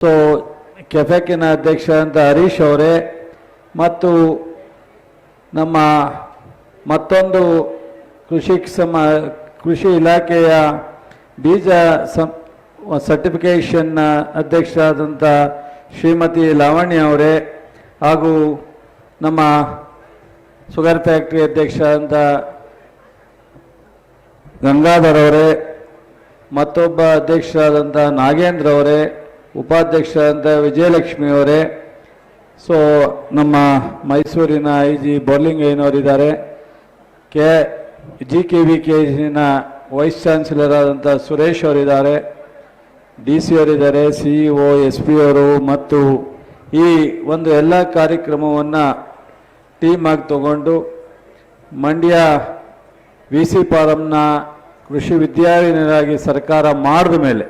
So ಕೆಫೆಕಿನ ಅಧ್ಯಕ್ಷ ಅಂತ ಹರೀಶ್ ಅವರೇ ಮತ್ತು ನಮ್ಮ ಮತ್ತೊಂದು ಕೃಷಿ ಸಮ, ಕೃಷಿ ಇಲಾಖೆಯ ಬೀಜ ಸಂ ಸರ್ಟಿಫಿಕೇಷನ್ನ ಅಧ್ಯಕ್ಷರಾದಂಥ ಶ್ರೀಮತಿ ಲಾವಣ್ಯ ಅವರೇ ಹಾಗೂ ನಮ್ಮ ಸುಗರ್ ಫ್ಯಾಕ್ಟ್ರಿ ಅಧ್ಯಕ್ಷ ಅಂತ ಗಂಗಾಧರ್ ಅವರೇ, ಮತ್ತೊಬ್ಬ ಅಧ್ಯಕ್ಷರಾದಂಥ ನಾಗೇಂದ್ರ ಅವರೇ ಉಪಾಧ್ಯಕ್ಷರಾದಂಥ ವಿಜಯಲಕ್ಷ್ಮಿ ಅವರೇ. ಸೊ ನಮ್ಮ ಮೈಸೂರಿನ I G ಬೋರ್ಲಿಂಗಯ್ಯನವರಿದ್ದಾರೆ. K G K V K Jina vice chancellor ಆದಂಥ ಸುರೇಶ್ ಅವರಿದ್ದಾರೆ. ಡಿ ಸಿ ಅವರಿದ್ದಾರೆ, C E O, S P ಅವರು ಮತ್ತು ಈ ಒಂದು ಎಲ್ಲ ಕಾರ್ಯಕ್ರಮವನ್ನು ಟೀಮ್ ಆಗಿ ತಗೊಂಡು ಮಂಡ್ಯ ವಿ ಸಿ ಫಾರಮ್ನ ಕೃಷಿ ವಿದ್ಯಾರ್ಥಿನಿಯರಾಗಿ ಸರ್ಕಾರ ಮಾಡಿದ ಮೇಲೆ.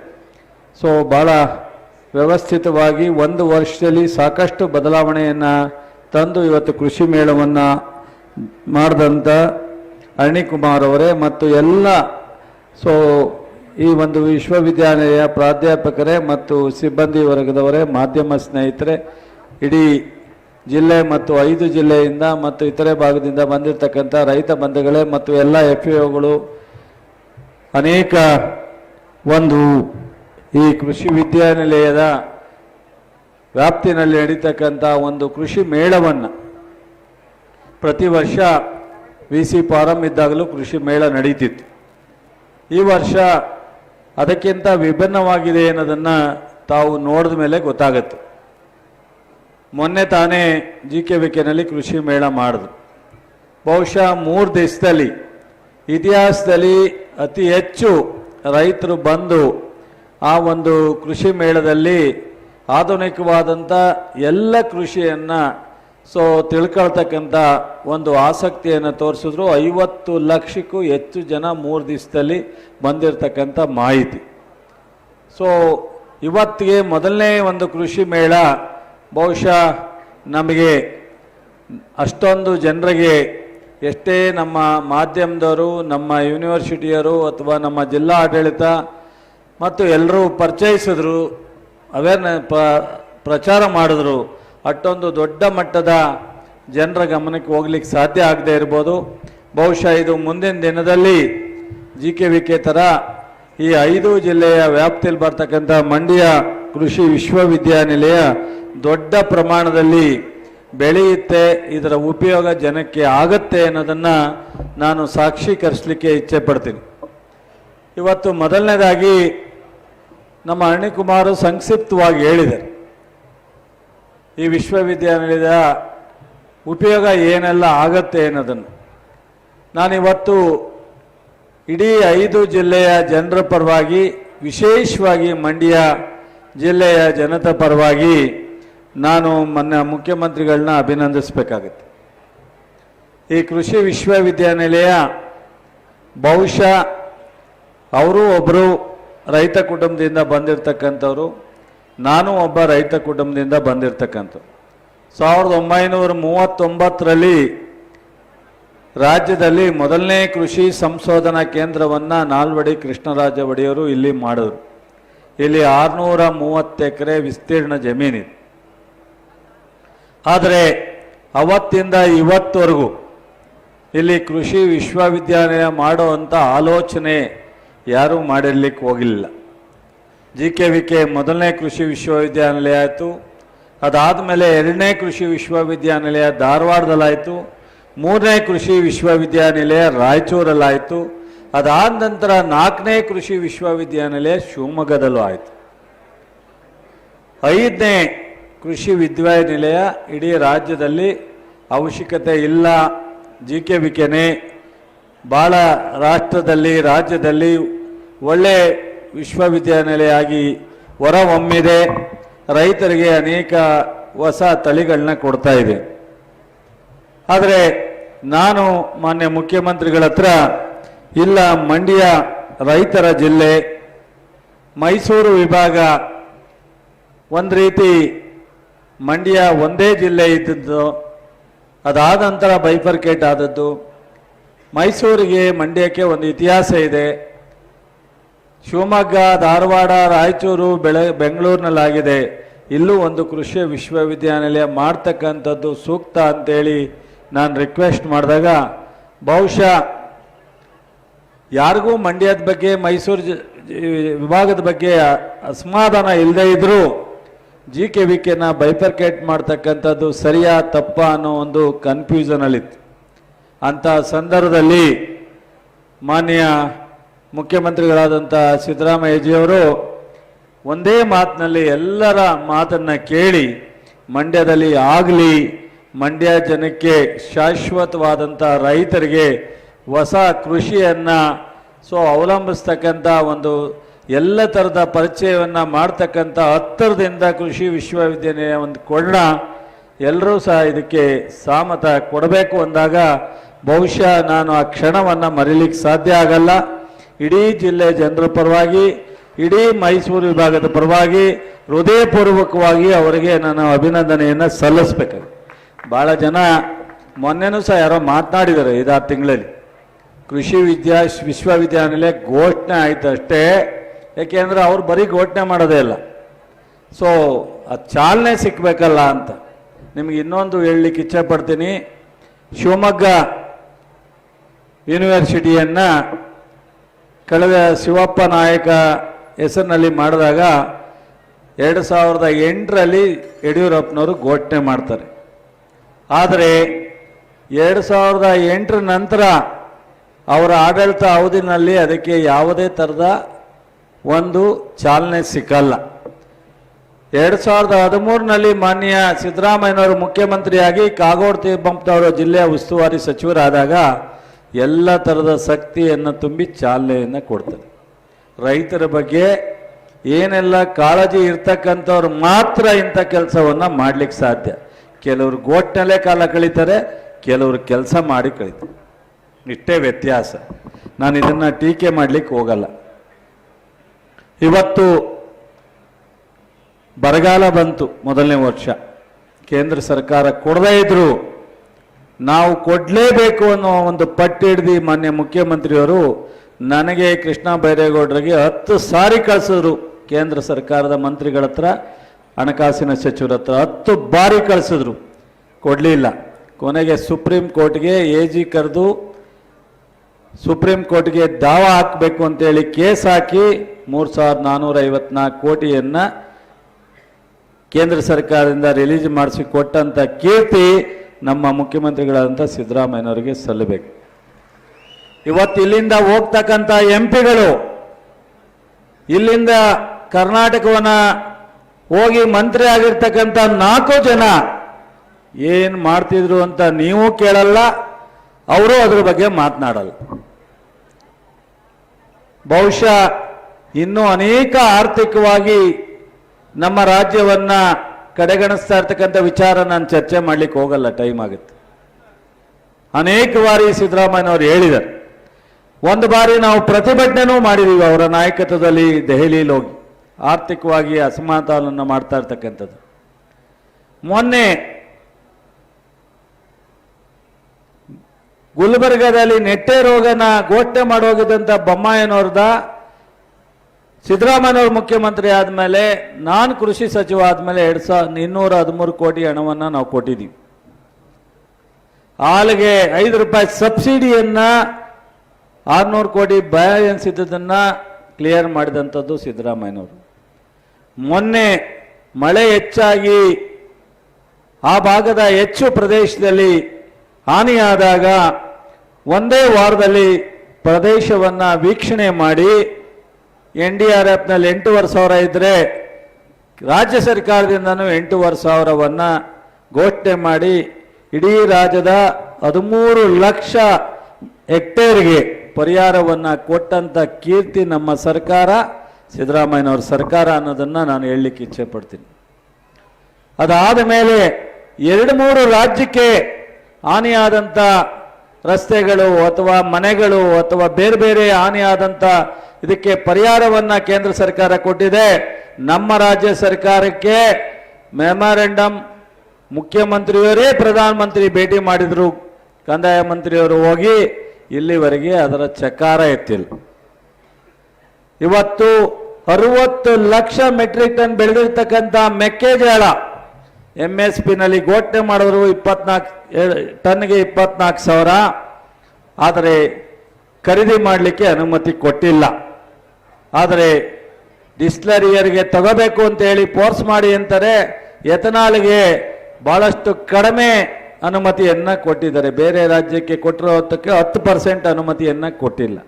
ಸೊ ಭಾಳ ವ್ಯವಸ್ಥಿತವಾಗಿ ಒಂದು ವರ್ಷದಲ್ಲಿ ಸಾಕಷ್ಟು ಬದಲಾವಣೆಯನ್ನು ತಂದು ಇವತ್ತು ಕೃಷಿ ಮೇಳವನ್ನು ಮಾಡಿದಂಥ ಅರಣಿಕುಮಾರ್ ಅವರೇ ಮತ್ತು ಎಲ್ಲ ಸೊ ಈ ಒಂದು ವಿಶ್ವವಿದ್ಯಾಲಯ ಪ್ರಾಧ್ಯಾಪಕರೇ ಮತ್ತು ಸಿಬ್ಬಂದಿ ವರ್ಗದವರೇ, ಮಾಧ್ಯಮ ಸ್ನೇಹಿತರೆ, ಇಡೀ ಜಿಲ್ಲೆ ಮತ್ತು ಐದು ಜಿಲ್ಲೆಯಿಂದ ಮತ್ತು ಇತರೆ ಭಾಗದಿಂದ ಬಂದಿರತಕ್ಕಂಥ ರೈತ ಬಂಧುಗಳೇ ಮತ್ತು ಎಲ್ಲ ಎಫ್ ಒಗಳು ಅನೇಕ ಒಂದು ಈ ಕೃಷಿ ವಿದ್ಯಾನಿಲಯದ ವ್ಯಾಪ್ತಿನಲ್ಲಿ ನಡೀತಕ್ಕಂಥ ಒಂದು ಕೃಷಿ ಮೇಳವನ್ನು ಪ್ರತಿ ವರ್ಷ ವಿ ಸಿ ಫಾರಂ ಇದ್ದಾಗಲೂ ಕೃಷಿ ಮೇಳ ನಡೀತಿತ್ತು. ಈ ವರ್ಷ ಅದಕ್ಕಿಂತ ವಿಭಿನ್ನವಾಗಿದೆ ಅನ್ನೋದನ್ನು ತಾವು ನೋಡಿದ ಮೇಲೆ ಗೊತ್ತಾಗತ್ತೆ. ಮೊನ್ನೆ ತಾನೇ ಜಿ ಕೆ ವಿಕೆನಲ್ಲಿ ಕೃಷಿ ಮೇಳ ಮಾಡಿದ್ರು. ಬಹುಶಃ ಮೂರು ದೇಶದಲ್ಲಿ ಇತಿಹಾಸದಲ್ಲಿ ಅತಿ ಹೆಚ್ಚು ರೈತರು ಬಂದು ಆ ಒಂದು ಕೃಷಿ ಮೇಳದಲ್ಲಿ ಆಧುನಿಕವಾದಂಥ ಎಲ್ಲ ಕೃಷಿಯನ್ನು ಸೊ ತಿಳ್ಕೊಳ್ತಕ್ಕಂಥ ಒಂದು ಆಸಕ್ತಿಯನ್ನು ತೋರಿಸಿದ್ರು. ಐವತ್ತು ಲಕ್ಷಕ್ಕೂ ಹೆಚ್ಚು ಜನ ಮೂರು ದಿವಸದಲ್ಲಿ ಬಂದಿರತಕ್ಕಂಥ ಮಾಹಿತಿ. ಸೊ ಇವತ್ತಿಗೆ ಮೊದಲನೇ ಒಂದು ಕೃಷಿ ಮೇಳ. ಬಹುಶಃ ನಮಗೆ ಅಷ್ಟೊಂದು ಜನರಿಗೆ ಎಷ್ಟೇ ನಮ್ಮ ಮಾಧ್ಯಮದವರು, ನಮ್ಮ ಯೂನಿವರ್ಸಿಟಿಯವರು ಅಥವಾ ನಮ್ಮ ಜಿಲ್ಲಾ ಆಡಳಿತ ಮತ್ತು ಎಲ್ಲರೂ ಪರಿಚಯಿಸಿದ್ರು ಅವೇರ್ನ ಪ, ಪ್ರಚಾರ ಮಾಡಿದ್ರು. ಅಷ್ಟೊಂದು ದೊಡ್ಡ ಮಟ್ಟದ ಜನರ ಗಮನಕ್ಕೆ ಹೋಗ್ಲಿಕ್ಕೆ ಸಾಧ್ಯ ಆಗದೆ ಇರ್ಬೋದು. ಬಹುಶಃ ಇದು ಮುಂದಿನ ದಿನದಲ್ಲಿ ಜಿ ಕೆ ವಿ ಕೆ ಥರ ಈ ಐದು ಜಿಲ್ಲೆಯ ವ್ಯಾಪ್ತಿಯಲ್ಲಿ ಬರ್ತಕ್ಕಂಥ ಮಂಡ್ಯ ಕೃಷಿ ವಿಶ್ವವಿದ್ಯಾನಿಲಯ ದೊಡ್ಡ ಪ್ರಮಾಣದಲ್ಲಿ ಬೆಳೆಯುತ್ತೆ, ಇದರ ಉಪಯೋಗ ಜನಕ್ಕೆ ಆಗತ್ತೆ ಅನ್ನೋದನ್ನು ನಾನು ಸಾಕ್ಷೀಕರಿಸಲಿಕ್ಕೆ ಇಚ್ಛೆ ಪಡ್ತೀನಿ. ಇವತ್ತು ಮೊದಲನೇದಾಗಿ ನಮ್ಮ ಅರಣ್ಯಕುಮಾರ್ ಸಂಕ್ಷಿಪ್ತವಾಗಿ ಹೇಳಿದರು. ಈ ವಿಶ್ವವಿದ್ಯಾನಿಲಯದ ಉಪಯೋಗ ಏನೆಲ್ಲ ಆಗತ್ತೆ ಅನ್ನೋದನ್ನು. ನಾನಿವತ್ತು ಇಡೀ ಐದು ಜಿಲ್ಲೆಯ ಜನರ ಪರವಾಗಿ, ವಿಶೇಷವಾಗಿ ಮಂಡ್ಯ ಜಿಲ್ಲೆಯ ಜನತೆ ಪರವಾಗಿ ನಾನು ಮೊನ್ನೆ ಮುಖ್ಯಮಂತ್ರಿಗಳನ್ನ ಅಭಿನಂದಿಸಬೇಕಾಗತ್ತೆ. ಈ ಕೃಷಿ ವಿಶ್ವವಿದ್ಯಾನಿಲಯ ಬಹುಶಃ ಅವರು ಒಬ್ಬರು ರೈತ ಕುಟುಂಬದಿಂದ ಬಂದಿರತಕ್ಕಂಥವ್ರು, ನಾನು ಒಬ್ಬ ರೈತ ಕುಟುಂಬದಿಂದ ಬಂದಿರ್ತಕ್ಕಂಥ ಸಾವಿರದ ಒಂಬೈನೂರ ಮೂವತ್ತೊಂಬತ್ತರಲ್ಲಿ ರಾಜ್ಯದಲ್ಲಿ ಮೊದಲನೇ ಕೃಷಿ ಸಂಶೋಧನಾ ಕೇಂದ್ರವನ್ನು ನಾಲ್ವಡಿ ಕೃಷ್ಣರಾಜ ಒಡೆಯವರು ಇಲ್ಲಿ ಮಾಡಿದ್ರು. ಇಲ್ಲಿ ಆರುನೂರ ಮೂವತ್ತು ಎಕರೆ ವಿಸ್ತೀರ್ಣ ಜಮೀನಿದೆ ಆದರೆ ಅವತ್ತಿಂದ ಇವತ್ತವರೆಗೂ ಇಲ್ಲಿ ಕೃಷಿ ವಿಶ್ವವಿದ್ಯಾಲಯ ಮಾಡುವಂಥ ಆಲೋಚನೆ ಯಾರೂ ಮಾಡಿರ್ಲಿಕ್ಕೆ ಹೋಗಿಲ್ಲ. ಜಿ ಕೆ ವಿ ಕೆ ಮೊದಲನೇ ಕೃಷಿ ವಿಶ್ವವಿದ್ಯಾನಿಲಯ ಆಯಿತು. ಅದಾದ ಮೇಲೆ ಎರಡನೇ ಕೃಷಿ ವಿಶ್ವವಿದ್ಯಾನಿಲಯ ಧಾರವಾಡದಲ್ಲಾಯಿತು. ಮೂರನೇ ಕೃಷಿ ವಿಶ್ವವಿದ್ಯಾನಿಲಯ ರಾಯಚೂರಲ್ಲಾಯಿತು. ಅದಾದ ನಂತರ ನಾಲ್ಕನೇ ಕೃಷಿ ವಿಶ್ವವಿದ್ಯಾನಿಲಯ ಶಿವಮೊಗ್ಗದಲ್ಲೂ ಆಯಿತು. ಐದನೇ ಕೃಷಿ ವಿದ್ಯಾನಿಲಯ ಇಡೀ ರಾಜ್ಯದಲ್ಲಿ ಅವಶ್ಯಕತೆ ಇಲ್ಲ. ಜಿ ಕೆ ವಿಕೆನೇ ಭಾಳ ರಾಷ್ಟ್ರದಲ್ಲಿ, ರಾಜ್ಯದಲ್ಲಿ ಒಳ್ಳೆ ವಿಶ್ವವಿದ್ಯಾನಿಲಯ ಆಗಿ ಹೊರಹೊಮ್ಮಿದೆ. ರೈತರಿಗೆ ಅನೇಕ ಹೊಸ ತಳಿಗಳನ್ನ ಕೊಡ್ತಾ ಇದೆ. ಆದರೆ ನಾನು ಮಾನ್ಯ ಮುಖ್ಯಮಂತ್ರಿಗಳ ಹತ್ರ ಇಲ್ಲ, ಮಂಡ್ಯ ರೈತರ ಜಿಲ್ಲೆ, ಮೈಸೂರು ವಿಭಾಗ ಒಂದು ರೀತಿ ಮಂಡ್ಯ ಒಂದೇ ಜಿಲ್ಲೆ ಇದ್ದದ್ದು ಅದಾದ ನಂತರ ಬೈಫರ್ಕೇಟ್ ಆದದ್ದು, ಮೈಸೂರಿಗೆ ಮಂಡ್ಯಕ್ಕೆ ಒಂದು ಇತಿಹಾಸ ಇದೆ. ಶಿವಮೊಗ್ಗ, ಧಾರವಾಡ, ರಾಯಚೂರು, ಬೆಳೆ, ಬೆಂಗಳೂರಿನಲ್ಲಾಗಿದೆ. ಇಲ್ಲೂ ಒಂದು ಕೃಷಿ ವಿಶ್ವವಿದ್ಯಾನಿಲಯ ಮಾಡ್ತಕ್ಕಂಥದ್ದು ಸೂಕ್ತ ಅಂತೇಳಿ ನಾನು ರಿಕ್ವೆಸ್ಟ್ ಮಾಡಿದಾಗ, ಬಹುಶಃ ಯಾರಿಗೂ ಮಂಡ್ಯದ ಬಗ್ಗೆ, ಮೈಸೂರು ವಿಭಾಗದ ಬಗ್ಗೆ ಅಸಮಾಧಾನ ಇಲ್ಲದೆ ಇದ್ದರೂ ಜಿ ಕೆ ವಿ ಕೆನ ಬೈಪರ್ಕೇಟ್ ಮಾಡ್ತಕ್ಕಂಥದ್ದು ಸರಿಯಾ ತಪ್ಪ ಅನ್ನೋ ಒಂದು ಕನ್ಫ್ಯೂಷನಲ್ಲಿತ್ತು ಅಂಥ ಸಂದರ್ಭದಲ್ಲಿ ಮಾನ್ಯ ಮುಖ್ಯಮಂತ್ರಿಗಳಾದಂಥ ಸಿದ್ದರಾಮಯ್ಯಜಿಯವರು ಒಂದೇ ಮಾತಿನಲ್ಲಿ ಎಲ್ಲರ ಮಾತನ್ನು ಕೇಳಿ ಮಂಡ್ಯದಲ್ಲಿ ಆಗಲಿ, ಮಂಡ್ಯ ಜನಕ್ಕೆ ಶಾಶ್ವತವಾದಂಥ ರೈತರಿಗೆ ಹೊಸ ಕೃಷಿಯನ್ನು ಸೊ ಅವಲಂಬಿಸ್ತಕ್ಕಂಥ ಒಂದು ಎಲ್ಲ ಥರದ ಪರಿಚಯವನ್ನು ಮಾಡ್ತಕ್ಕಂಥ ಹತ್ತಿರದಿಂದ ಕೃಷಿ ವಿಶ್ವವಿದ್ಯಾನಿಲಯ ಒಂದು ಕೊಡೋಣ ಎಲ್ಲರೂ ಸಹ ಇದಕ್ಕೆ ಸಾಮತ ಕೊಡಬೇಕು ಅಂದಾಗ ಬಹುಶಃ ನಾನು ಆ ಕ್ಷಣವನ್ನು ಮರೀಲಿಕ್ಕೆ ಸಾಧ್ಯ ಆಗಲ್ಲ. ಇಡೀ ಜಿಲ್ಲೆ ಜನರ ಪರವಾಗಿ, ಇಡೀ ಮೈಸೂರು ವಿಭಾಗದ ಪರವಾಗಿ ಹೃದಯಪೂರ್ವಕವಾಗಿ ಅವರಿಗೆ ನಾನು ಅಭಿನಂದನೆಯನ್ನು ಸಲ್ಲಿಸ್ಬೇಕು ಭಾಳ ಜನ ಮೊನ್ನೆನೂ ಸಹ ಯಾರೋ ಮಾತನಾಡಿದ್ದಾರೆ ಐದಾರು ತಿಂಗಳಲ್ಲಿ. ಕೃಷಿ ವಿದ್ಯಾ, ವಿಶ್ವವಿದ್ಯಾನಿಲಯ ಘೋಷಣೆ ಆಯಿತು ಅಷ್ಟೇ. ಯಾಕೆಂದ್ರೆ ಅವ್ರು ಬರೀ ಘೋಷಣೆ ಮಾಡೋದೇ ಇಲ್ಲ. ಸೊ ಅದು ಚಾಲನೆ ಸಿಕ್ಕಬೇಕಲ್ಲ ಅಂತ. ನಿಮಗೆ ಇನ್ನೊಂದು ಹೇಳಲಿಕ್ಕೆ ಇಚ್ಛೆ ಪಡ್ತೀನಿ. ಶಿವಮೊಗ್ಗ ಯೂನಿವರ್ಸಿಟಿಯನ್ನು ಕಳೆದ ಶಿವಪ್ಪ ನಾಯಕ ಹೆಸರಿನಲ್ಲಿ ಮಾಡಿದಾಗ ಎರಡು ಸಾವಿರದ ಎಂಟರಲ್ಲಿ ಯಡಿಯೂರಪ್ಪನವರು ಘೋಷಣೆ ಮಾಡ್ತಾರೆ. ಆದರೆ ಎರಡು ಸಾವಿರದ ಎಂಟರ ನಂತರ ಅವರ ಆಡಳಿತ ಅವಧಿನಲ್ಲಿ ಅದಕ್ಕೆ ಯಾವುದೇ ಥರದ ಒಂದು ಚಾಲನೆ ಸಿಕ್ಕಲ್ಲ. ಎರಡು ಸಾವಿರದ ಹದಿಮೂರಿನಲ್ಲಿ ಮಾನ್ಯ ಸಿದ್ದರಾಮಯ್ಯನವರು ಮುಖ್ಯಮಂತ್ರಿಯಾಗಿ ಕಾಗೋಡು ತಿಮ್ಮಪ್ಪನವರು ಜಿಲ್ಲೆಯ ಉಸ್ತುವಾರಿ ಸಚಿವರಾದಾಗ ಎಲ್ಲ ಥರದ ಶಕ್ತಿಯನ್ನು ತುಂಬಿ ಚಾಲನೆಯನ್ನು ಕೊಡ್ತಾರೆ ರೈತರ ಬಗ್ಗೆ ಏನೆಲ್ಲ ಕಾಳಜಿ ಇರ್ತಕ್ಕಂಥವ್ರು ಮಾತ್ರ ಇಂಥ ಕೆಲಸವನ್ನು ಮಾಡಲಿಕ್ಕೆ ಸಾಧ್ಯ. ಕೆಲವರು ಗೋಟ್ನಲ್ಲೇ ಕಾಲ ಕಳೀತಾರೆ, ಕೆಲವರು ಕೆಲಸ ಮಾಡಿ ಕಳೀತಾರೆ. ಇಷ್ಟೇ ವ್ಯತ್ಯಾಸ. ನಾನು ಇದನ್ನು ಟೀಕೆ ಮಾಡಲಿಕ್ಕೆ ಹೋಗಲ್ಲ. ಇವತ್ತು ಬರಗಾಲ ಬಂತು ಮೊದಲನೇ ವರ್ಷ. ಕೇಂದ್ರ ಸರ್ಕಾರ ಕೊಡದೇ ಇದ್ರು ನಾವು ಕೊಡಲೇಬೇಕು ಅನ್ನೋ ಒಂದು ಪಟ್ಟು ಹಿಡ್ದು ಮಾನ್ಯ ಮುಖ್ಯಮಂತ್ರಿಯವರು ನನಗೆ ಕೃಷ್ಣ ಬೈರೇಗೌಡರಿಗೆ ಹತ್ತು ಸಾರಿ ಕಳಿಸಿದ್ರು ಕೇಂದ್ರ ಸರ್ಕಾರದ ಮಂತ್ರಿಗಳ ಹತ್ರ, ಹಣಕಾಸಿನ ಸಚಿವರ ಹತ್ರ ಹತ್ತು ಬಾರಿ ಕಳಿಸಿದ್ರು. ಕೊಡಲಿಲ್ಲ. ಕೊನೆಗೆ ಸುಪ್ರೀಂ ಕೋರ್ಟ್ಗೆ ಎ ಜಿ ಕರೆದು ಸುಪ್ರೀಂ ಕೋರ್ಟ್ಗೆ ದಾವ ಹಾಕಬೇಕು ಅಂತೇಳಿ ಕೇಸ್ ಹಾಕಿ ಮೂರು ಸಾವಿರದ ನಾನ್ನೂರ ಐವತ್ನಾಲ್ಕು ಕೋಟಿಯನ್ನು ಕೇಂದ್ರ ಸರ್ಕಾರದಿಂದ ರಿಲೀಸ್ ಮಾಡಿಸಿ ಕೊಟ್ಟಂಥ ಕೀರ್ತಿ ನಮ್ಮ ಮುಖ್ಯಮಂತ್ರಿಗಳಾದಂಥ ಸಿದ್ದರಾಮಯ್ಯನವರಿಗೆ ಸಲ್ಲಬೇಕು. ಇವತ್ತು ಇಲ್ಲಿಂದ ಹೋಗ್ತಕ್ಕಂಥ ಎಂ ಪಿಗಳು ಇಲ್ಲಿಂದ ಕರ್ನಾಟಕವನ್ನು ಹೋಗಿ ಮಂತ್ರಿ ಆಗಿರ್ತಕ್ಕಂಥ ನಾಲ್ಕು ಜನ ಏನು ಮಾಡ್ತಿದ್ರು ಅಂತ ನೀವು ಕೇಳಲ್ಲ, ಅವರು ಅದ್ರ ಬಗ್ಗೆ ಮಾತನಾಡಲ್ಲ. ಬಹುಶಃ ಇನ್ನೂ ಅನೇಕ ಆರ್ಥಿಕವಾಗಿ ನಮ್ಮ ರಾಜ್ಯವನ್ನ ಕಡೆಗಣಿಸ್ತಾ ಇರ್ತಕ್ಕಂಥ ವಿಚಾರ ನಾನು ಚರ್ಚೆ ಮಾಡ್ಲಿಕ್ಕೆ ಹೋಗಲ್ಲ ಟೈಮ್ ಆಗುತ್ತೆ. ಅನೇಕ ಬಾರಿ ಸಿದ್ದರಾಮಯ್ಯನವರು ಹೇಳಿದರು ಒಂದು ಬಾರಿ ನಾವು ಪ್ರತಿಭಟನೆನೂ ಮಾಡಿದೀವಿ ಅವರ ನಾಯಕತ್ವದಲ್ಲಿ ದೆಹಲಿಯಲ್ಲಿ ಹೋಗಿ. ಆರ್ಥಿಕವಾಗಿ ಅಸಮಾಧಾನವನ್ನು ಮಾಡ್ತಾ ಇರ್ತಕ್ಕಂಥದ್ದು. ಮೊನ್ನೆ ಗುಲ್ಬರ್ಗದಲ್ಲಿ ನೆಟ್ಟೆ ರೋಗನ ಘೋಷಣೆ ಮಾಡೋಗಿದ್ದಂಥ ಬೊಮ್ಮಾಯನವ್ರದ ಸಿದ್ದರಾಮಯ್ಯನವರು ಮುಖ್ಯಮಂತ್ರಿ ಆದಮೇಲೆ, ನಾನು ಕೃಷಿ ಸಚಿವ ಆದಮೇಲೆ ಎರಡು ಸಾವಿರದ ಇನ್ನೂರ ಹದಿಮೂರು ಕೋಟಿ ಹಣವನ್ನು ನಾವು ಕೊಟ್ಟಿದ್ದೀವಿ ಹಾಲಿಗೆ ಐದು ರೂಪಾಯಿ ಸಬ್ಸಿಡಿಯನ್ನು ಆರುನೂರು ಕೋಟಿ ಬ್ಯಾಲೆನ್ಸ್ ಇದ್ದದನ್ನ ಕ್ಲಿಯರ್ ಮಾಡಿದಂಥದ್ದು ಸಿದ್ದರಾಮಯ್ಯನವರು. ಮೊನ್ನೆ ಮಳೆ ಹೆಚ್ಚಾಗಿ ಆ ಭಾಗದ ಹೆಚ್ಚು ಪ್ರದೇಶದಲ್ಲಿ ಹಾನಿಯಾದಾಗ ಒಂದೇ ವಾರದಲ್ಲಿ ಪ್ರದೇಶವನ್ನು ವೀಕ್ಷಣೆ ಮಾಡಿ ಎನ್ ಡಿ ಆರ್ ಎಫ್ನಲ್ಲಿ ಎಂಟೂವರೆ ಸಾವಿರ ಇದ್ದರೆ ರಾಜ್ಯ ಸರ್ಕಾರದಿಂದನೂ ಎಂಟೂವರೆ ಸಾವಿರವನ್ನು ಘೋಷಣೆ ಮಾಡಿ ಇಡೀ ರಾಜ್ಯದ ಹದಿಮೂರು ಲಕ್ಷ ಹೆಕ್ಟೇರ್ಗೆ ಪರಿಹಾರವನ್ನು ಕೊಟ್ಟಂಥ ಕೀರ್ತಿ ನಮ್ಮ ಸರ್ಕಾರ, ಸಿದ್ದರಾಮಯ್ಯನವ್ರ ಸರ್ಕಾರ ಅನ್ನೋದನ್ನು ನಾನು ಹೇಳಲಿಕ್ಕೆ ಇಚ್ಛೆ ಪಡ್ತೀನಿ ಅದಾದ ಮೇಲೆ ಎರಡು ಮೂರು ರಾಜ್ಯಕ್ಕೆ ಹಾನಿಯಾದಂಥ ರಸ್ತೆಗಳು ಅಥವಾ ಮನೆಗಳು ಅಥವಾ ಬೇರೆ ಬೇರೆ ಹಾನಿಯಾದಂಥ ಇದಕ್ಕೆ ಪರಿಹಾರವನ್ನ ಕೇಂದ್ರ ಸರ್ಕಾರ ಕೊಟ್ಟಿದೆ. ನಮ್ಮ ರಾಜ್ಯ ಸರ್ಕಾರಕ್ಕೆ ಮೆಮೊರೆಂಡಮ್ ಮುಖ್ಯಮಂತ್ರಿಯವರೇ ಪ್ರಧಾನಮಂತ್ರಿ ಭೇಟಿ ಮಾಡಿದ್ರು. ಕಂದಾಯ ಮಂತ್ರಿಯವರು ಹೋಗಿ ಇಲ್ಲಿವರೆಗೆ ಅದರ ಚಕಾರ ಎತ್ತಿಲ್ಲ. ಇವತ್ತು ಅರವತ್ತು ಲಕ್ಷ ಮೆಟ್ರಿಕ್ ಟನ್ ಬೆಳೆದಿರ್ತಕ್ಕಂಥ ಮೆಕ್ಕೆಜೋಳ ಎಂ ಎಸ್ ಪಿನಲ್ಲಿ ಘೋಷಣೆ ಮಾಡಿದ್ರು ಇಪ್ಪತ್ನಾಲ್ಕು ಟನ್ಗೆ ಇಪ್ಪತ್ನಾಲ್ಕು ಸಾವಿರ. ಆದರೆ ಖರೀದಿ ಮಾಡಲಿಕ್ಕೆ ಅನುಮತಿ ಕೊಟ್ಟಿಲ್ಲ. ಆದರೆ ಡಿಸ್ಲರಿಯರಿಗೆ ತಗೋಬೇಕು ಅಂತ ಹೇಳಿ ಫೋರ್ಸ್ ಮಾಡಿ ಅಂತಾರೆ. ಎಥನಾಲ್ಗೆ ಭಾಳಷ್ಟು ಕಡಿಮೆ ಅನುಮತಿಯನ್ನು ಕೊಟ್ಟಿದ್ದಾರೆ. ಬೇರೆ ರಾಜ್ಯಕ್ಕೆ ಕೊಟ್ಟಿರೋ ಹೊತ್ತಕ್ಕೆ ಹತ್ತು ಪರ್ಸೆಂಟ್ ಅನುಮತಿಯನ್ನು ಕೊಟ್ಟಿಲ್ಲ.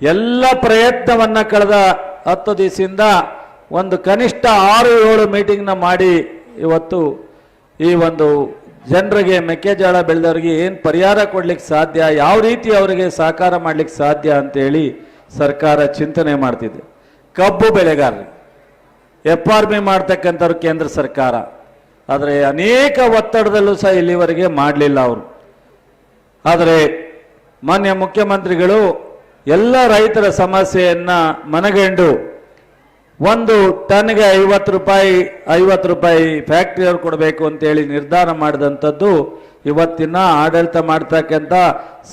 ಎಲ್ಲ ಪ್ರಯತ್ನವನ್ನು ಕಳೆದ ಹತ್ತು ದಿವಸದಿಂದ ಒಂದು ಕನಿಷ್ಠ ಆರು ಏಳು ಮೀಟಿಂಗ್ನ ಮಾಡಿ ಇವತ್ತು ಈ ಒಂದು ಜನರಿಗೆ ಮೆಕ್ಕೆಜೋಳ ಬೆಳೆದವರಿಗೆ ಏನು ಪರಿಹಾರ ಕೊಡ್ಲಿಕ್ಕೆ ಸಾಧ್ಯ, ಯಾವ ರೀತಿ ಅವರಿಗೆ ಸಹಕಾರ ಮಾಡ್ಲಿಕ್ಕೆ ಸಾಧ್ಯ ಅಂತೇಳಿ ಸರ್ಕಾರ ಚಿಂತನೆ ಮಾಡ್ತಿದೆ. ಕಬ್ಬು ಬೆಳೆಗಾರರು ಎಫ್ ಆರ್ ಬಿ ಮಾಡ್ತಕ್ಕಂಥವ್ರು ಕೇಂದ್ರ ಸರ್ಕಾರ. ಆದರೆ ಅನೇಕ ಒತ್ತಡದಲ್ಲೂ ಸಹ ಇಲ್ಲಿವರೆಗೆ ಮಾಡಲಿಲ್ಲ ಅವರು. ಆದರೆ ಮಾನ್ಯ ಮುಖ್ಯಮಂತ್ರಿಗಳು ಎಲ್ಲ ರೈತರ ಸಮಸ್ಯೆಯನ್ನು ಮನಗಂಡು ಒಂದು ಟನ್ಗೆ ಐವತ್ತು ರೂಪಾಯಿ ಐವತ್ತು ರೂಪಾಯಿ ಫ್ಯಾಕ್ಟ್ರಿಯವ್ರು ಕೊಡಬೇಕು ಅಂತೇಳಿ ನಿರ್ಧಾರ ಮಾಡಿದಂಥದ್ದು ಇವತ್ತಿನ ಆಡಳಿತ ಮಾಡ್ತಕ್ಕಂಥ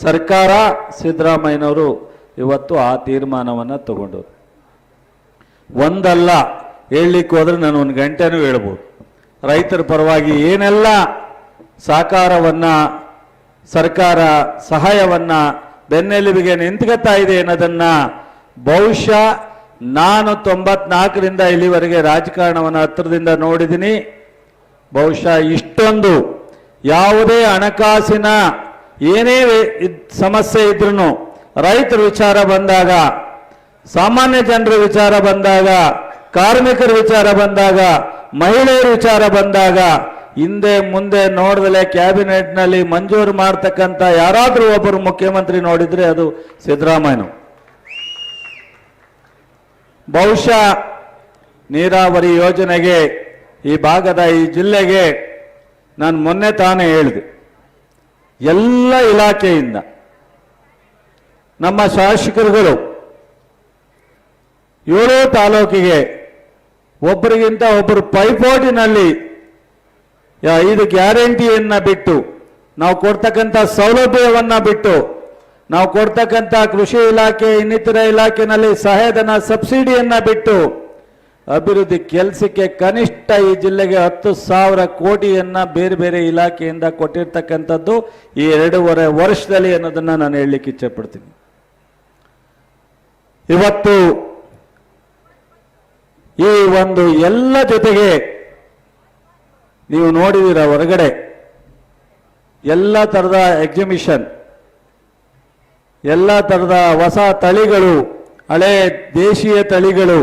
ಸರ್ಕಾರ ಸಿದ್ದರಾಮಯ್ಯನವರು ಇವತ್ತು ಆ ತೀರ್ಮಾನವನ್ನು ತಗೊಂಡರು ಒಂದಲ್ಲ, ಹೇಳಲಿಕ್ಕೆ ಹೋದ್ರೆ ನಾನು ಒಂದು ಗಂಟೆನೂ ಹೇಳ್ಬೋದು. ರೈತರ ಪರವಾಗಿ ಏನೆಲ್ಲ ಸಹಕಾರವನ್ನು ಸರ್ಕಾರ ಸಹಾಯವನ್ನ ಬೆನ್ನೆಲುಬಿಗೆ ನಿಂತ್ಕೊತಾ ಇದೆ ಅನ್ನೋದನ್ನ ಬಹುಶಃ ನಾನು ತೊಂಬತ್ನಾಲ್ಕರಿಂದ ಇಲ್ಲಿವರೆಗೆ ರಾಜಕಾರಣವನ್ನು ಹತ್ತಿರದಿಂದ ನೋಡಿದ್ದೀನಿ. ಬಹುಶಃ ಇಷ್ಟೊಂದು ಯಾವುದೇ ಹಣಕಾಸಿನ ಏನೇ ಸಮಸ್ಯೆ ಇದ್ರೂ ರೈತರ ವಿಚಾರ ಬಂದಾಗ, ಸಾಮಾನ್ಯ ಜನರ ವಿಚಾರ ಬಂದಾಗ, ಕಾರ್ಮಿಕರ ವಿಚಾರ ಬಂದಾಗ, ಮಹಿಳೆಯರ ವಿಚಾರ ಬಂದಾಗ, ಹಿಂದೆ ಮುಂದೆ ನೋಡಿದಲೆ ಕ್ಯಾಬಿನೆಟ್ನಲ್ಲಿ ಮಂಜೂರು ಮಾಡ್ತಕ್ಕಂಥ ಯಾರಾದರೂ ಒಬ್ಬರು ಮುಖ್ಯಮಂತ್ರಿ ನೋಡಿದ್ರೆ ಅದು ಸಿದ್ದರಾಮಯ್ಯನು. ಬಹುಶಃ ನೀರಾವರಿ ಯೋಜನೆಗೆ ಈ ಭಾಗದ ಈ ಜಿಲ್ಲೆಗೆ ನಾನು ಮೊನ್ನೆ ತಾನೇ ಹೇಳಿದೆ. ಎಲ್ಲ ಇಲಾಖೆಯಿಂದ ನಮ್ಮ ಶಾಸಕರುಗಳು ಏಳು ತಾಲೂಕಿಗೆ ಒಬ್ಬರಿಗಿಂತ ಒಬ್ಬರು ಪೈಪೋಟಿನಲ್ಲಿ ಇದು ಗ್ಯಾರಂಟಿಯನ್ನು ಬಿಟ್ಟು ನಾವು ಕೊಡ್ತಕ್ಕಂಥ ಸೌಲಭ್ಯವನ್ನ ಬಿಟ್ಟು ನಾವು ಕೊಡ್ತಕ್ಕಂಥ ಕೃಷಿ ಇಲಾಖೆ, ಇನ್ನಿತರ ಇಲಾಖೆನಲ್ಲಿ ಸಹಾಯಧನ ಸಬ್ಸಿಡಿಯನ್ನ ಬಿಟ್ಟು ಅಭಿವೃದ್ಧಿ ಕೆಲಸಕ್ಕೆ ಕನಿಷ್ಠ ಈ ಜಿಲ್ಲೆಗೆ ಹತ್ತು ಸಾವಿರ ಕೋಟಿಯನ್ನ ಬೇರೆ ಬೇರೆ ಇಲಾಖೆಯಿಂದ ಕೊಟ್ಟಿರ್ತಕ್ಕಂಥದ್ದು ಈ ಎರಡೂವರೆ ವರ್ಷದಲ್ಲಿ ಅನ್ನೋದನ್ನ ನಾನು ಹೇಳಲಿಕ್ಕೆ ಇಚ್ಛೆ ಪಡ್ತೀನಿ ಇವತ್ತು ಈ ಒಂದು ಎಲ್ಲ ಜೊತೆಗೆ ನೀವು ನೋಡಿದಿರ ಹೊರಗಡೆ ಎಲ್ಲ ಥರದ ಎಕ್ಸಿಬಿಷನ್ ಎಲ್ಲ ಥರದ ಹೊಸ ತಳಿಗಳು, ಹಳೆ ದೇಶೀಯ ತಳಿಗಳು,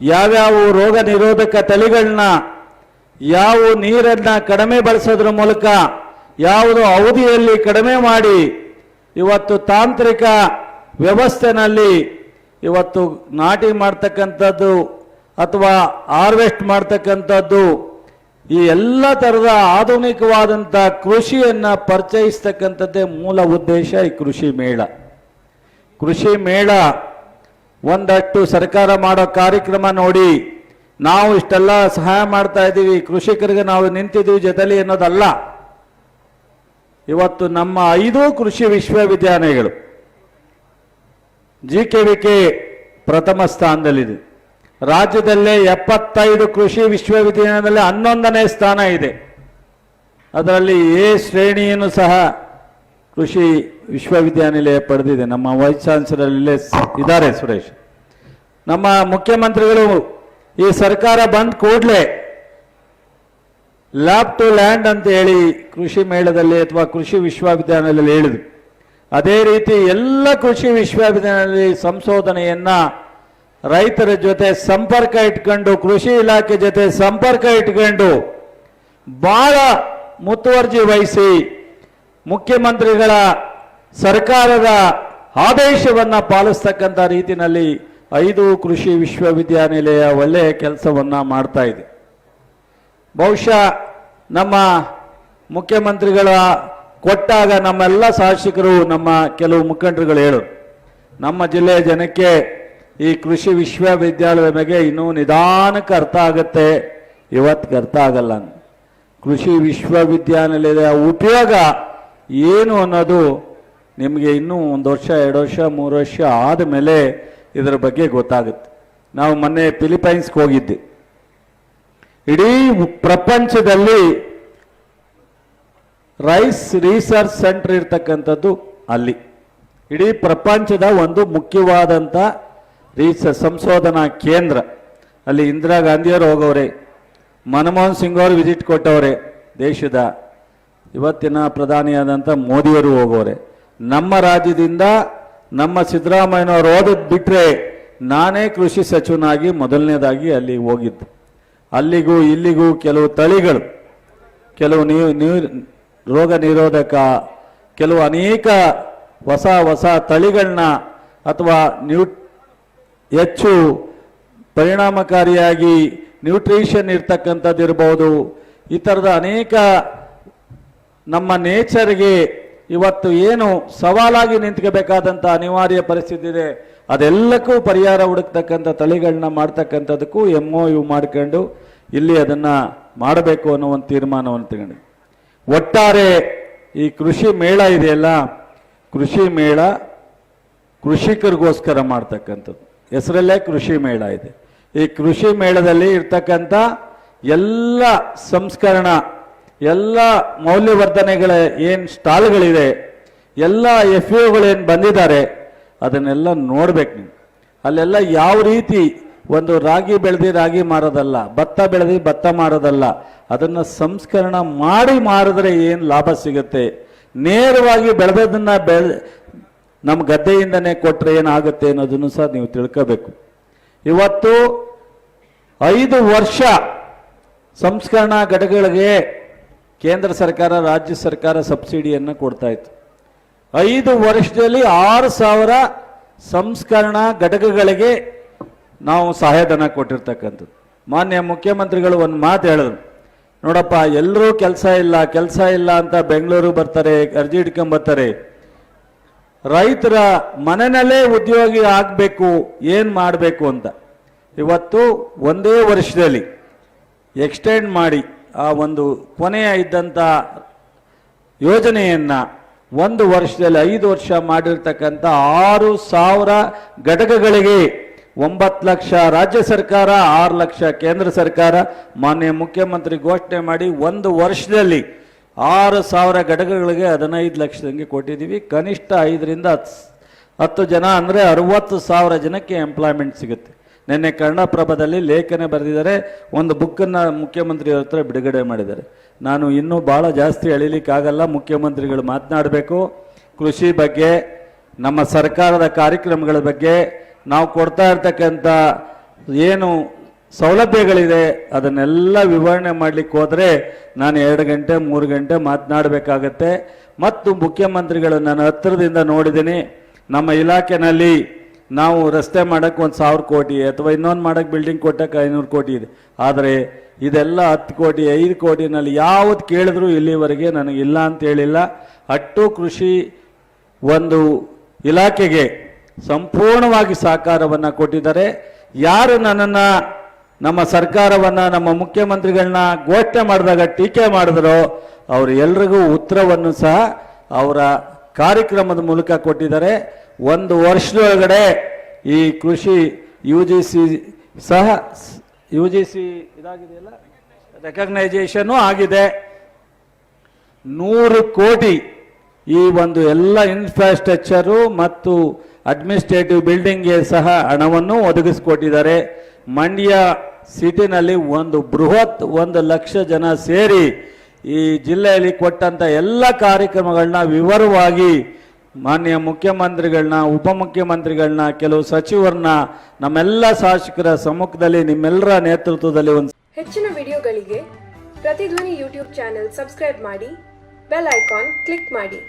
ಯಾವ್ಯಾವ ರೋಗ ನಿರೋಧಕ ತಳಿಗಳನ್ನ, ಯಾವ ನೀರನ್ನ ಕಡಿಮೆ ಬಳಸೋದ್ರ ಮೂಲಕ, ಯಾವುದು ಅವಧಿಯಲ್ಲಿ ಕಡಿಮೆ ಮಾಡಿ, ಇವತ್ತು ತಾಂತ್ರಿಕ ವ್ಯವಸ್ಥೆನಲ್ಲಿ ಇವತ್ತು ನಾಟಿ ಮಾಡ್ತಕ್ಕಂಥದ್ದು ಅಥವಾ ಹಾರ್ವೆಸ್ಟ್ ಮಾಡ್ತಕ್ಕಂಥದ್ದು ಈ ಎಲ್ಲ ಥರದ ಆಧುನಿಕವಾದಂಥ ಕೃಷಿಯನ್ನ ಪರಿಚಯಿಸ್ತಕ್ಕಂಥದ್ದೇ ಮೂಲ ಉದ್ದೇಶ ಈ ಕೃಷಿ ಮೇಳ. ಕೃಷಿ ಮೇಳ ಒಂದಷ್ಟು ಸರ್ಕಾರ ಮಾಡೋ ಕಾರ್ಯಕ್ರಮ ನೋಡಿ ನಾವು ಇಷ್ಟೆಲ್ಲ ಸಹಾಯ ಮಾಡ್ತಾ ಇದ್ದೀವಿ, ಕೃಷಿಕರಿಗೆ ನಾವು ನಿಂತಿದ್ದೀವಿ ಜೊತೆಲಿ ಅನ್ನೋದಲ್ಲ. ಇವತ್ತು ನಮ್ಮ ಐದು ಕೃಷಿ ವಿಶ್ವವಿದ್ಯಾಲಯಗಳು ಜಿ ಕೆ ವಿ ಕೆ ಪ್ರಥಮ ಸ್ಥಾನದಲ್ಲಿದೆ. ರಾಜ್ಯದಲ್ಲೇ ಎಪ್ಪತ್ತೈದು ಕೃಷಿ ವಿಶ್ವವಿದ್ಯಾಲಯದಲ್ಲಿ ಹನ್ನೊಂದನೇ ಸ್ಥಾನ ಇದೆ. ಅದರಲ್ಲಿ ಎ ಶ್ರೇಣಿಯನ್ನು ಸಹ ಕೃಷಿ ವಿಶ್ವವಿದ್ಯಾನಿಲಯ ಪಡೆದಿದೆ. ನಮ್ಮ ವೈಸ್ ಚಾನ್ಸಲರ್ ಇಲ್ಲೇ ಇದ್ದಾರೆ ಸುರೇಶ್. ನಮ್ಮ ಮುಖ್ಯಮಂತ್ರಿಗಳು ಈ ಸರ್ಕಾರ ಬಂದ ಕೂಡಲೇ ಲ್ಯಾಬ್ ಟು ಲ್ಯಾಂಡ್ ಅಂತ ಹೇಳಿ ಕೃಷಿ ಮೇಳದಲ್ಲಿ ಅಥವಾ ಕೃಷಿ ವಿಶ್ವವಿದ್ಯಾಲಯದಲ್ಲಿ ಹೇಳಿದ್ರು. ಅದೇ ರೀತಿ ಎಲ್ಲ ಕೃಷಿ ವಿಶ್ವವಿದ್ಯಾಲಯದಲ್ಲಿ ಸಂಶೋಧನೆಯನ್ನ ರೈತರ ಜೊತೆ ಸಂಪರ್ಕ ಇಟ್ಕೊಂಡು, ಕೃಷಿ ಇಲಾಖೆ ಜೊತೆ ಸಂಪರ್ಕ ಇಟ್ಕೊಂಡು ಬಹಳ ಮುತುವರ್ಜಿ ವಹಿಸಿ ಮುಖ್ಯಮಂತ್ರಿಗಳ ಸರ್ಕಾರದ ಆದೇಶವನ್ನು ಪಾಲಿಸ್ತಕ್ಕಂಥ ರೀತಿಯಲ್ಲಿ ಐದು ಕೃಷಿ ವಿಶ್ವವಿದ್ಯಾನಿಲಯ ಒಳ್ಳೆಯ ಕೆಲಸವನ್ನು ಮಾಡ್ತಾ ಇದೆ. ಬಹುಶಃ ನಮ್ಮ ಮುಖ್ಯಮಂತ್ರಿಗಳ ಕೊಟ್ಟಾಗ ನಮ್ಮೆಲ್ಲ ಶಾಸಕರು ನಮ್ಮ ಕೆಲವು ಮುಖಂಡರುಗಳು ಹೇಳೋರು. ನಮ್ಮ ಜಿಲ್ಲೆಯ ಜನಕ್ಕೆ ಈ ಕೃಷಿ ವಿಶ್ವವಿದ್ಯಾಲಯದ ಬಗ್ಗೆ ಇನ್ನೂ ನಿಧಾನಕ್ಕೆ ಅರ್ಥ ಆಗುತ್ತೆ. ಇವತ್ತಿಗೆ ಅರ್ಥ ಆಗಲ್ಲ. ಕೃಷಿ ವಿಶ್ವವಿದ್ಯಾನಿಲಯದ ಉಪಯೋಗ ಏನು ಅನ್ನೋದು ನಿಮಗೆ ಇನ್ನೂ ಒಂದು ವರ್ಷ, ಎರಡು ವರ್ಷ, ಮೂರು ವರ್ಷ ಆದಮೇಲೆ ಇದರ ಬಗ್ಗೆ ಗೊತ್ತಾಗುತ್ತೆ. ನಾವು ಮೊನ್ನೆ ಫಿಲಿಪೈನ್ಸ್ಗೆ ಹೋಗಿದ್ದೆ ಇಡೀ ಪ್ರಪಂಚದಲ್ಲಿ ರೈಸ್ ರಿಸರ್ಚ್ ಸೆಂಟರ್ ಇರ್ತಕ್ಕಂಥದ್ದು ಅಲ್ಲಿ. ಇಡೀ ಪ್ರಪಂಚದ ಒಂದು ಮುಖ್ಯವಾದಂಥ ರೀಸ ಸಂಶೋಧನಾ ಕೇಂದ್ರ, ಅಲ್ಲಿ ಇಂದಿರಾ ಗಾಂಧಿಯವರು ಹೋಗವ್ರೆ ಮನಮೋಹನ್ ಸಿಂಗ್ ಅವರು ವಿಸಿಟ್ ಕೊಟ್ಟವ್ರೆ ದೇಶದ. ಇವತ್ತಿನ ಪ್ರಧಾನಿಯಾದಂಥ ಮೋದಿಯವರು ಹೋಗೋರೆ. ನಮ್ಮ ರಾಜ್ಯದಿಂದ ನಮ್ಮ ಸಿದ್ದರಾಮಯ್ಯನವರು ಓದದ್ ಬಿಟ್ಟರೆ ನಾನೇ ಕೃಷಿ ಸಚಿವನಾಗಿ ಮೊದಲನೇದಾಗಿ ಅಲ್ಲಿ ಹೋಗಿದ್ದು. ಅಲ್ಲಿಗೂ ಇಲ್ಲಿಗೂ ಕೆಲವು ತಳಿಗಳು, ಕೆಲವು ನೀರು ನೀರು ರೋಗ ನಿರೋಧಕ, ಕೆಲವು ಅನೇಕ ಹೊಸ ಹೊಸ ತಳಿಗಳನ್ನ ಅಥವಾ ನ್ಯೂ ಹೆಚ್ಚು ಪರಿಣಾಮಕಾರಿಯಾಗಿ ನ್ಯೂಟ್ರಿಷನ್ ಇರ್ತಕ್ಕಂಥದ್ದು ಇರ್ಬೋದು. ಈ ಥರದ ಅನೇಕ ನಮ್ಮ ನೇಚರ್ಗೆ ಇವತ್ತು ಏನು ಸವಾಲಾಗಿ ನಿಂತ್ಕೋಬೇಕಾದಂಥ ಅನಿವಾರ್ಯ ಪರಿಸ್ಥಿತಿ ಇದೆ. ಅದೆಲ್ಲಕ್ಕೂ ಪರಿಹಾರ ಹುಡುಕ್ತಕ್ಕಂಥ ತಳಿಗಳನ್ನ ಮಾಡ್ತಕ್ಕಂಥದ್ದಕ್ಕೂ ಎಂ ಒ ಯು ಮಾಡ್ಕೊಂಡು ಇಲ್ಲಿ ಅದನ್ನು ಮಾಡಬೇಕು ಅನ್ನೋ ಒಂದು ತೀರ್ಮಾನವನ್ನು ತಗೊಂಡು ಒಟ್ಟಾರೆ ಈ ಕೃಷಿ ಮೇಳ ಇದೆಯಲ್ಲ, ಕೃಷಿ ಮೇಳ ಕೃಷಿಕರಿಗೋಸ್ಕರ ಮಾಡ್ತಕ್ಕಂಥದ್ದು. ಹೆಸರಲ್ಲೇ ಕೃಷಿ ಮೇಳ ಇದೆ. ಈ ಕೃಷಿ ಮೇಳದಲ್ಲಿ ಇರ್ತಕ್ಕಂಥ ಎಲ್ಲ ಸಂಸ್ಕರಣ, ಎಲ್ಲ ಮೌಲ್ಯವರ್ಧನೆಗಳ ಏನು ಸ್ಟಾಲ್ಗಳಿದೆ ಎಲ್ಲ ಎಫ್ ಏನು ಬಂದಿದ್ದಾರೆ, ಅದನ್ನೆಲ್ಲ ನೋಡ್ಬೇಕು ನೀವು. ಅಲ್ಲೆಲ್ಲ ಯಾವ ರೀತಿ ಒಂದು ರಾಗಿ ಬೆಳೆದಿ ರಾಗಿ ಮಾರೋದಲ್ಲ, ಭತ್ತ ಬೆಳೆದಿ ಭತ್ತ ಮಾರೋದಲ್ಲ, ಅದನ್ನು ಸಂಸ್ಕರಣ ಮಾಡಿ ಮಾರಿದ್ರೆ ಏನು ಲಾಭ ಸಿಗುತ್ತೆ? ನೇರವಾಗಿ ಬೆಳೆದದನ್ನ ಬೆಳೆ ನಮ್ಮ ಗದ್ದೆಯಿಂದನೇ ಕೊಟ್ಟರೆ ಏನಾಗುತ್ತೆ ಅನ್ನೋದನ್ನು ಸಹ ನೀವು ತಿಳ್ಕೋಬೇಕು. ಇವತ್ತು ಐದು ವರ್ಷ ಸಂಸ್ಕರಣಾ ಘಟಕಗಳಿಗೆ ಕೇಂದ್ರ ಸರ್ಕಾರ, ರಾಜ್ಯ ಸರ್ಕಾರ ಸಬ್ಸಿಡಿಯನ್ನು ಕೊಡ್ತಾ ಇತ್ತು. ಐದು ವರ್ಷದಲ್ಲಿ ಆರು ಸಾವಿರ ಸಂಸ್ಕರಣಾ ಘಟಕಗಳಿಗೆ ನಾವು ಸಹಾಯಧನ ಕೊಟ್ಟಿರ್ತಕ್ಕಂಥದ್ದು. ಮಾನ್ಯ ಮುಖ್ಯಮಂತ್ರಿಗಳು ಒಂದು ಮಾತು ಹೇಳಿದ್ರು. ನೋಡಪ್ಪ, ಎಲ್ಲರೂ ಕೆಲಸ ಇಲ್ಲ ಕೆಲಸ ಇಲ್ಲ ಅಂತ ಬೆಂಗಳೂರು ಬರ್ತಾರೆ, ಅರ್ಜಿ ಇಟ್ಕೊಂಬರ್ತಾರೆ ರೈತರ ಮನೆಯಲ್ಲೇ ಉದ್ಯೋಗಿ ಆಗಬೇಕು, ಏನು ಮಾಡಬೇಕು ಅಂತ. ಇವತ್ತು ಒಂದೇ ವರ್ಷದಲ್ಲಿ ಎಕ್ಸ್ಟೆಂಡ್ ಮಾಡಿ ಆ ಒಂದು ಕೊನೆಯ ಇದ್ದಂಥ ಯೋಜನೆಯನ್ನು ಒಂದು ವರ್ಷದಲ್ಲಿ ಐದು ವರ್ಷ ಮಾಡಿರ್ತಕ್ಕಂಥ ಆರು ಸಾವಿರ ಘಟಕಗಳಿಗೆ ಒಂಬತ್ತು ಲಕ್ಷ ರಾಜ್ಯ ಸರ್ಕಾರ, ಆರು ಲಕ್ಷ ಕೇಂದ್ರ ಸರ್ಕಾರ ಮಾನ್ಯ ಮುಖ್ಯಮಂತ್ರಿ ಘೋಷಣೆ ಮಾಡಿ ಒಂದು ವರ್ಷದಲ್ಲಿ ಆರು ಸಾವಿರ ಘಟಕಗಳಿಗೆ ಹದಿನೈದು ಲಕ್ಷದಂಗೆ ಕೊಟ್ಟಿದ್ದೀವಿ. ಕನಿಷ್ಠ ಐದರಿಂದ ಹತ್ತು ಹತ್ತು ಜನ ಅಂದರೆ ಅರುವತ್ತು ಸಾವಿರ ಜನಕ್ಕೆ ಎಂಪ್ಲಾಯ್ಮೆಂಟ್ ಸಿಗುತ್ತೆ. ನಿನ್ನೆ ಕನ್ನಡಪ್ರಭದಲ್ಲಿ ಲೇಖನ ಬರೆದಿದ್ದಾರೆ. ಒಂದು ಬುಕ್ಕನ್ನು ಮುಖ್ಯಮಂತ್ರಿಯವ್ರ ಹತ್ರ ಬಿಡುಗಡೆ ಮಾಡಿದ್ದಾರೆ. ನಾನು ಇನ್ನೂ ಭಾಳ ಜಾಸ್ತಿ ಎಳಿಲಿಕ್ಕಾಗಲ್ಲ ಮುಖ್ಯಮಂತ್ರಿಗಳು ಮಾತನಾಡಬೇಕು. ಕೃಷಿ ಬಗ್ಗೆ, ನಮ್ಮ ಸರ್ಕಾರದ ಕಾರ್ಯಕ್ರಮಗಳ ಬಗ್ಗೆ ನಾವು ಕೊಡ್ತಾ ಇರ್ತಕ್ಕಂಥ ಏನು ಸೌಲಭ್ಯಗಳಿದೆ, ಅದನ್ನೆಲ್ಲ ವಿವರಣೆ ಮಾಡಲಿಕ್ಕೆ ಹೋದರೆ ನಾನು ಎರಡು ಗಂಟೆ, ಮೂರು ಗಂಟೆ ಮಾತನಾಡಬೇಕಾಗತ್ತೆ. ಮತ್ತು ಮುಖ್ಯಮಂತ್ರಿಗಳು ನಾನು ಹತ್ತಿರದಿಂದ ನೋಡಿದ್ದೀನಿ, ನಮ್ಮ ಇಲಾಖೆನಲ್ಲಿ ನಾವು ರಸ್ತೆ ಮಾಡಕ್ಕೆ ಒಂದು ಸಾವಿರ ಕೋಟಿ ಅಥವಾ ಇನ್ನೊಂದು ಮಾಡೋಕ್ಕೆ ಬಿಲ್ಡಿಂಗ್ ಕೊಟ್ಟಕ್ಕೆ ಐನೂರು ಕೋಟಿ ಇದೆ. ಆದರೆ ಇದೆಲ್ಲ ಹತ್ತು ಕೋಟಿ, ಐದು ಕೋಟಿನಲ್ಲಿ ಯಾವುದು ಕೇಳಿದ್ರು ಇಲ್ಲಿವರೆಗೆ ನನಗೆ ಇಲ್ಲ ಅಂತ ಹೇಳಿಲ್ಲ. ಅಟ್ಟು ಕೃಷಿ ಒಂದು ಇಲಾಖೆಗೆ ಸಂಪೂರ್ಣವಾಗಿ ಸಹಕಾರವನ್ನು ಕೊಟ್ಟಿದ್ದಾರೆ. ಯಾರು ನನ್ನನ್ನು ನಮ್ಮ ಸರ್ಕಾರವನ್ನು, ನಮ್ಮ ಮುಖ್ಯಮಂತ್ರಿಗಳನ್ನ ಘೋಷಣೆ ಮಾಡಿದಾಗ ಟೀಕೆ ಮಾಡಿದ್ರು, ಅವರು ಎಲ್ರಿಗೂ ಉತ್ತರವನ್ನು ಸಹ ಅವರ ಕಾರ್ಯಕ್ರಮದ ಮೂಲಕ ಕೊಟ್ಟಿದ್ದಾರೆ. ಒಂದು ವರ್ಷದೊಳಗಡೆ ಈ ಕೃಷಿ ಯು ಜಿ ಸಿ ಸಹ ಯು ಜಿ ಸಿ ಇದಾಗಿದೆಯಲ್ಲ? ರೆಕಗ್ನೈಸೇಷನು ಆಗಿದೆ. ನೂರು ಕೋಟಿ ಈ ಒಂದು ಎಲ್ಲ ಇನ್ಫ್ರಾಸ್ಟ್ರಕ್ಚರು ಮತ್ತು ಅಡ್ಮಿನಿಸ್ಟ್ರೇಟಿವ್ ಬಿಲ್ಡಿಂಗ್ಗೆ ಸಹ ಹಣವನ್ನು ಒದಗಿಸಿಕೊಟ್ಟಿದ್ದಾರೆ. ಮಂಡ್ಯ ಸಿಟಿನಲ್ಲಿ ಒಂದು ಬೃಹತ್ ಒಂದು ಲಕ್ಷ ಜನ ಸೇರಿ ಈ ಜಿಲ್ಲೆಯಲ್ಲಿ ಕೊಟ್ಟಂತ ಎಲ್ಲ ಕಾರ್ಯಕ್ರಮಗಳನ್ನ ವಿವರವಾಗಿ ಮಾನ್ಯ ಮುಖ್ಯಮಂತ್ರಿಗಳನ್ನ, ಉಪಮುಖ್ಯಮಂತ್ರಿಗಳನ್ನ, ಕೆಲವು ಸಚಿವರನ್ನ, ನಮ್ಮೆಲ್ಲ ಶಾಸಕರ ಸಮ್ಮುಖದಲ್ಲಿ ನಿಮ್ಮೆಲ್ಲರ ನೇತೃತ್ವದಲ್ಲಿ ಒಂದು ಹೆಚ್ಚಿನ ವಿಡಿಯೋಗಳಿಗೆ ಪ್ರತಿಧ್ವನಿ ಯೂಟ್ಯೂಬ್ ಚಾನೆಲ್ ಸಬ್ಸ್ಕ್ರೈಬ್ ಮಾಡಿ, ಬೆಲ್ ಐಕಾನ್ ಕ್ಲಿಕ್ ಮಾಡಿ.